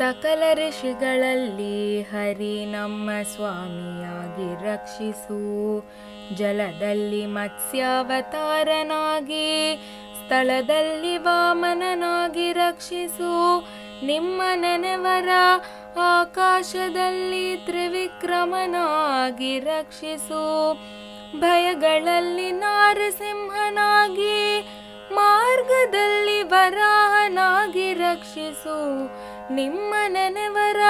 ಸಕಲ ಋಷಿಗಳಲ್ಲಿ ಹರಿ ನಮ್ಮ ಸ್ವಾಮಿಯಾಗಿ ರಕ್ಷಿಸು. ಜಲದಲ್ಲಿ ಮತ್ಸ್ಯಾವತಾರನಾಗಿ, ಸ್ಥಳದಲ್ಲಿ ವಾಮನನಾಗಿ ರಕ್ಷಿಸು. ನಿಮ್ಮ ನೆನೆವರ ಆಕಾಶದಲ್ಲಿ ತ್ರಿವಿಕ್ರಮನಾಗಿ ರಕ್ಷಿಸು. ಭಯಗಳಲ್ಲಿ ನಾರಸಿಂಹನಾಗಿ, ಮಾರ್ಗದಲ್ಲಿ ವರಾಹನಾಗಿ ರಕ್ಷಿಸು. ನಿಮ್ಮ ನೆನೆವರ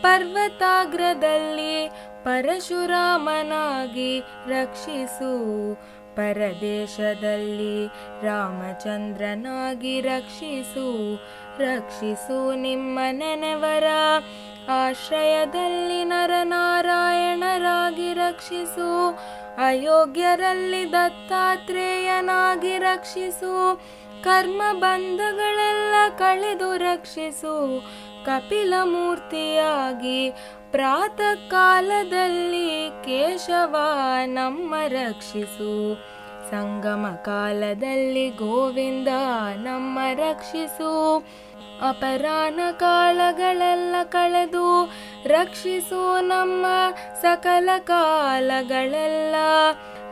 ಪರ್ವತಾಗ್ರದಲ್ಲಿ ಪರಶುರಾಮನಾಗಿ ರಕ್ಷಿಸು. ಪರದೇಶದಲ್ಲಿ ರಾಮಚಂದ್ರನಾಗಿ ರಕ್ಷಿಸು. ರಕ್ಷಿಸು ನಿಮ್ಮ ನೆನೆವರ ಆಶ್ರಯದಲ್ಲಿ ನರನಾರಾಯಣರಾಗಿ ರಕ್ಷಿಸು. ಅಯೋಗ್ಯರಲ್ಲಿ ದತ್ತಾತ್ರೇಯನಾಗಿ ರಕ್ಷಿಸು. ಕರ್ಮ ಬಂಧಗಳೆಲ್ಲ ಕಳೆದು ರಕ್ಷಿಸು. ಕಪಿಲ ಮೂರ್ತಿಯಾಗಿ ಪ್ರಾತಃ ಕಾಲದಲ್ಲಿ ಕೇಶವ ನಮ್ಮ ರಕ್ಷಿಸು. ಸಂಗಮ ಕಾಲದಲ್ಲಿ ಗೋವಿಂದ ನಮ್ಮ ರಕ್ಷಿಸು. ಅಪರಾನ ಕಾಲಗಳೆಲ್ಲ ಕಳೆದು ರಕ್ಷಿಸೋ ನಮ್ಮ ಸಕಲ ಕಾಲಗಳೆಲ್ಲ.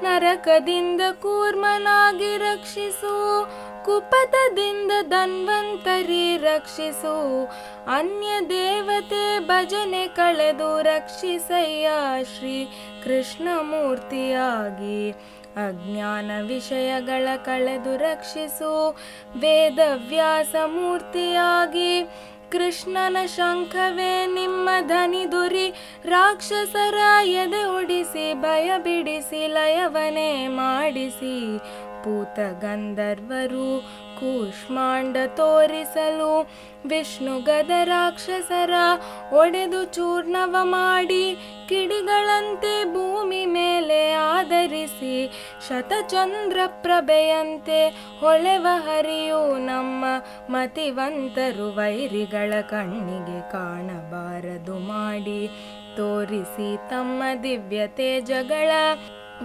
ನರಕದಿಂದ ಕೂರ್ಮನಾಗಿ ರಕ್ಷಿಸು, ಕುಪತದಿಂದ ಧನ್ವಂತರಿ ರಕ್ಷಿಸು. ಅನ್ಯ ದೇವತೆ ಭಜನೆ ಕಳೆದು ರಕ್ಷಿಸಯ್ಯ ಶ್ರೀ ಕೃಷ್ಣಮೂರ್ತಿಯಾಗಿ. ಅಜ್ಞಾನ ವಿಷಯಗಳ ಕಳೆದು ರಕ್ಷಿಸು. ವೇದವ್ಯಾಸ ಮೂರ್ತಿಯಾಗಿ ಕೃಷ್ಣನ ಶಂಖವೇ ನಿಮ್ಮ ಧನಿ ದುರಿ. ರಾಕ್ಷಸರ ಎದೆ ಒಡಿಸಿ ಭಯ ಬಿಡಿಸಿ ಲಯವನೇ ಮಾಡಿಸಿ. ಪೂತ ಗಂಧರ್ವರು ಕೂಷ್ಮಾಂಡ ತೋರಿಸಲು. ವಿಷ್ಣು ಗದ ರಾಕ್ಷಸರ ಒಡೆದು ಚೂರ್ಣವ ಮಾಡಿ ಕಿಡಿಗಳಂತೆ ಭೂಮಿ ಮೇಲೆ ಆಧರಿಸಿ ಶತಚಂದ್ರ ಪ್ರಭೆಯಂತೆ ಹೊಳೆವ ಹರಿಯು ನಮ್ಮ ಮತಿವಂತರು ವೈರಿಗಳ ಕಣ್ಣಿಗೆ ಕಾಣಬಾರದು ಮಾಡಿ ತೋರಿಸಿ ತಮ್ಮ ದಿವ್ಯ ತೇಜಗಳ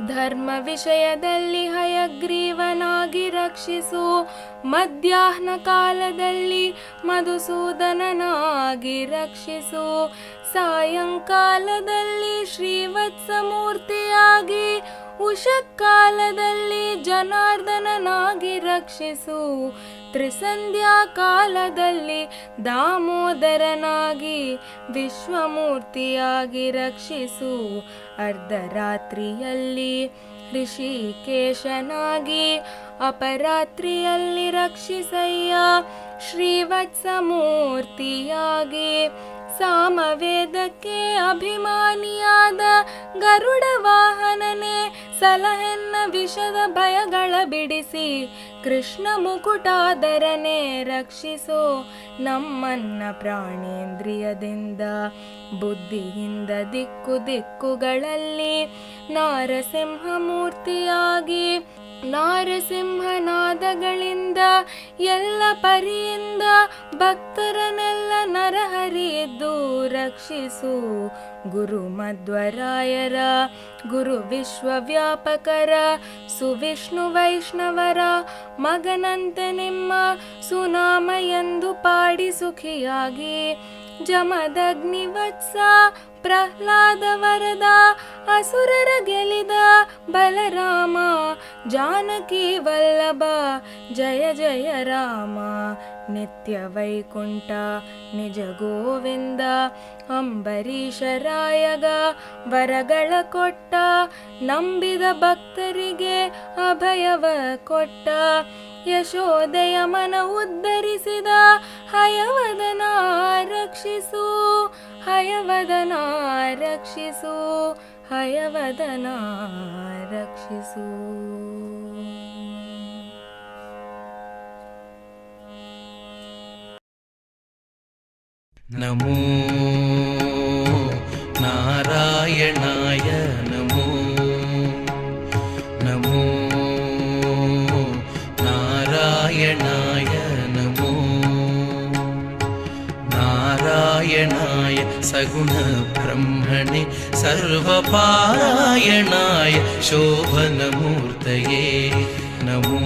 ಧರ್ಮ ವಿಷಯದಲ್ಲಿ ಹಯಗ್ರೀವನಾಗಿ ರಕ್ಷಿಸು. ಮಧ್ಯಾಹ್ನ ಕಾಲದಲ್ಲಿ ಮಧುಸೂದನನಾಗಿ ರಕ್ಷಿಸು. ಸಾಯಂಕಾಲದಲ್ಲಿ ಶ್ರೀವತ್ಸ ಮೂರ್ತಿಯಾಗಿ ಉಷಕಾಲದಲ್ಲಿ ಜನಾರ್ದನನಾಗಿ ರಕ್ಷಿಸು. ತ್ರಿಸಂಧ್ಯಾ ಕಾಲದಲ್ಲಿ ದಾಮೋದರನಾಗಿ ವಿಶ್ವಮೂರ್ತಿಯಾಗಿ ರಕ್ಷಿಸು. ಅರ್ಧರಾತ್ರಿಯಲ್ಲಿ ಋಷಿಕೇಶನಾಗಿ ಅಪರಾತ್ರಿಯಲ್ಲಿ ರಕ್ಷಿಸಯ್ಯ ಶ್ರೀವತ್ಸ ಮೂರ್ತಿಯಾಗಿ ಸಾಮವೇದಕ್ಕೆ ಅಭಿಮಾನಿಯಾದ ಗರುಡ ವಾಹನನೇ ಸಲಹೆನ್ನ ವಿಷದ ಭಯಗಳ ಬಿಡಿಸಿ ಕೃಷ್ಣ ಮುಕುಟಾದರನೆ ರಕ್ಷಿಸೋ ನಮ್ಮನ್ನ ಪ್ರಾಣೇಂದ್ರಿಯದಿಂದ ಬುದ್ಧಿಯಿಂದ ದಿಕ್ಕು ದಿಕ್ಕುಗಳಲ್ಲಿ ನಾರಸಿಂಹ ಮೂರ್ತಿಯಾಗಿ ನಾರಸಿಂಹನಾದಗಳಿಂದ, ಎಲ್ಲ ಪರಿಯಿಂದ ಭಕ್ತರನೆಲ್ಲ ನರಹರಿಯದ್ದು ರಕ್ಷಿಸು. ಗುರು ಮಧ್ವರಾಯರ, ಗುರು ವಿಶ್ವವ್ಯಾಪಕರ, ಸುವಿಷ್ಣು ವೈಷ್ಣವರ, ಮಗನಂತೆ ನಿಮ್ಮ ಸುನಾಮ ಎಂದು ಪಾಡಿ ಸುಖಿಯಾಗಿ. ಜಮದಗ್ನಿವತ್ಸ ಪ್ರಹ್ಲಾದ ವರದ ಅಸುರರ ಗೆಲಿದ ಬಲರಾಮ, ಜಾನಕಿ ವಲ್ಲಭ, ಜಯ ಜಯ ರಾಮ, ನಿತ್ಯ ವೈಕುಂಠ, ನಿಜ ಗೋವಿಂದ ಅಂಬರೀಷರಾಯಗ ವರಗಳ ಕೊಟ್ಟ, ನಂಬಿದ ಭಕ್ತರಿಗೆ ಅಭಯವ ಕೊಟ್ಟ ಯಶೋದಯ ಮನ ಉದ್ಧರಿಸಿದ ಹಯವದನ रक्षिसु हयवदना रक्षिसु हयवदना रक्षिसु। नमो नारायणाय नमो नमो नारायणाय സർവപാരായണായ സഗുണ ബ്രഹ്മണെ സർവപാരായണായ ശോഭനമൂർത്തയേ നമോ